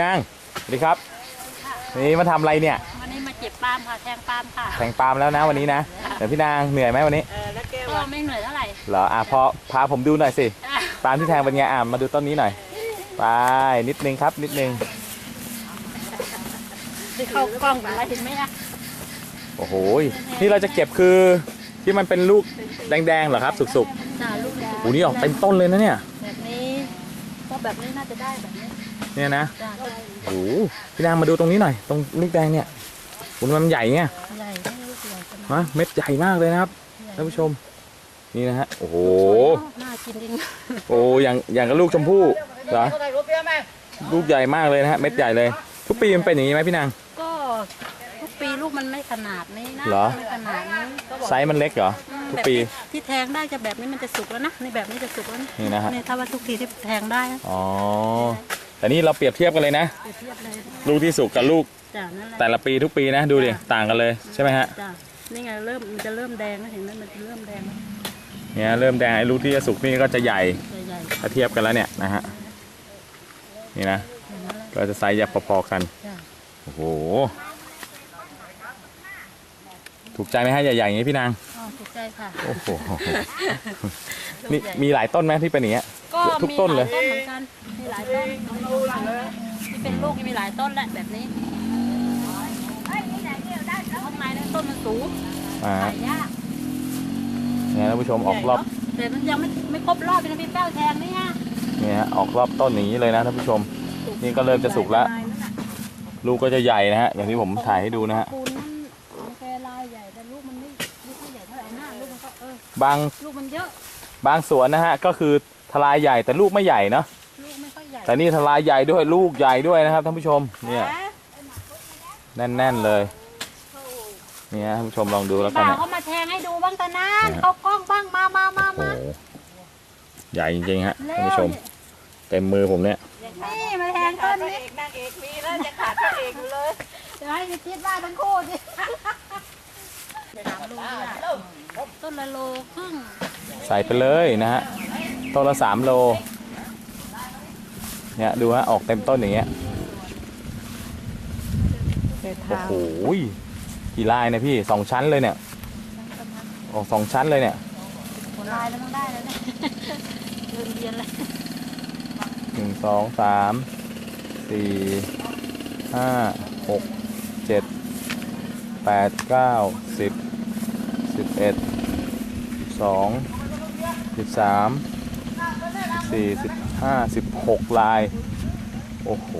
นางสวัสดีครับนี่มาทำอะไรเนี่ยวันนี้มาเจ็บปาล์มค่ะแทงปาล์มค่ะแข่งปาล์มแล้วนะวันนี้นะแต่พี่นางเหนื่อยไหมวันนี้ก็ไม่เหนื่อยเท่าไหร่เหรออะพอพาผมดูหน่อยสิปาล์มที่แทงเป็นไงอะมาดูต้นนี้หน่อยไปนิดนึงครับนิดนึงที่เข้ากล้องอะไรเห็นไหมคะโอ้โหนี่เราจะเก็บคือที่มันเป็นลูกแดงๆเหรอครับ สุกจ้าลูกแดงๆโอ้นี่ออกเต็มต้นเลยนะเนี่ยแบบนี้ก็แบบนี้น่าจะได้แบบนี้ เนี่ยนะจ้าโอ้โหพี่นางมาดูตรงนี้หน่อย ตรงลูกแดงเนี่ยคุณมันใหญ่เนี่ยใหญ่ได้ลูกใหญ่ขนาดฮะเม็ดใหญ่มากเลยนะครับท่านผู้ชม นี่นะฮะ โอ้โห น่ากินจริงโอ้อย่างอย่างกับลูกชมพู่เหรอ ลูกใหญ่มากเลยนะฮะ เม็ดใหญ่เลย ทุกปีมันเป็นอย่างนี้ไหมพี่นาง ก็ทุกปีลูกมันไม่ขนาดนี้นะเหรอ ไม่ขนาดนี้ก็บอกไซส์มันเล็กเหรออืมทุกแบบปีที่ที่แทงได้จะแบบนี้มันจะสุกแล้วนะในแบบนี้จะสุกแล้วนะนี่นะฮะนี่ถ้าว่าทุกทีที่แทงได้นะอ๋อ แต่นี่เราเปรียบเทียบกันเลยนะ เปรียบเทียบเลยลูกที่สุกกับลูกจ้านั่นแหละแต่ละปีทุกปีนะดูดิต่างกันเลยใช่ไหมฮะจ้านี่ไงเริ่มมันจะเริ่มแดงแล้วเห็นไหมมันจะเริ่มแดงแล้วเนี่ยเริ่มแดงไอ้ลูกที่จะสุกนี่ก็จะใหญ่ใหญ่ถ้าเทียบกันแล้วเนี่ยนะฮะนี่นะๆอย่างนั้นแหละก็จะไซส์จะพอๆกันจ้าโอ้โหถูกใจไหมฮะใหญ่ๆอย่างนี้พี่นางอ๋อถูกใจค่ะโอ้โหนี่มีหลายต้นไหมที่เป็นอย่างเงี้ย ก็ทุกมีต้นเลยหลายต้นเหมือนกันมี หลายต้นที่เป็นลูกมีหลายต้นแหละแบบนี้ข้างในนั้นต้นมันสูงอ่าหายากเนี่ยท่านผู้ชมออกรอบแต่มันยังไม่ไม่ครบรอบเป็นพี่แป้วแทงนี่ฮะเนี่ยฮะออกรอบต้นอย่างนี้เลยนะท่านผู้ชม นี่ก็เริ่มจะสุกแล้ว ลูกก็จะใหญ่นะฮะอย่างที่ผมถ่ายให้ดูนะฮะปูนนั่นของแกลายใหญ่แต่ลูกมันไม่ไม่ค่อยใหญ่เท่าไหร่หน้าลูกมันก็เออบางลูกมันเยอะบางสวนนะฮะก็คือทลายใหญ่แต่ลูกไม่ใหญ่เนาะ แต่นี่ทลายใหญ่ด้วยลูกใหญ่ด้วยนะครับท่านผู้ชมเนี่ยแน่นๆเลยเนี่ยท่านผู้ชมลองดูแล้วกันบ่าวเนี่ยเขามาแทงให้ดูบ้างตะนานนะฮะ เขากล้องบ้างมามามาโอ้โหมาใหญ่จริงๆฮะเร็ท่านวผู้ชม เต็มมือผมเนี่ย นี่มาแทงต้นนี้นางเอกมีแล้วจะขาดพระเอกอยู่เลยเดี๋ยวให้คิดว่าทั้งคู่สิสามโลเนี่ยต้นละโลครึ่งใส่ไปเลยนะฮะต้นละสามโล เนี่ยดูฮะออกเต็มต้นอย่างเงี้ยโอ้โหกี่ลายนะพี่สองชั้นเลยเนี่ยออกสองชั้นเลยเนี่ยผลลายแล้วต้องได้แล้วเนี่ยเรียนเรียนเลยหนึ่งสองสามสี่ห้าหกเจ็ดแปดเก้าสิบสิบเอ็ดสิบสองสิบสามสี่สิบห้าสิบ 56 ลาย โอ้โห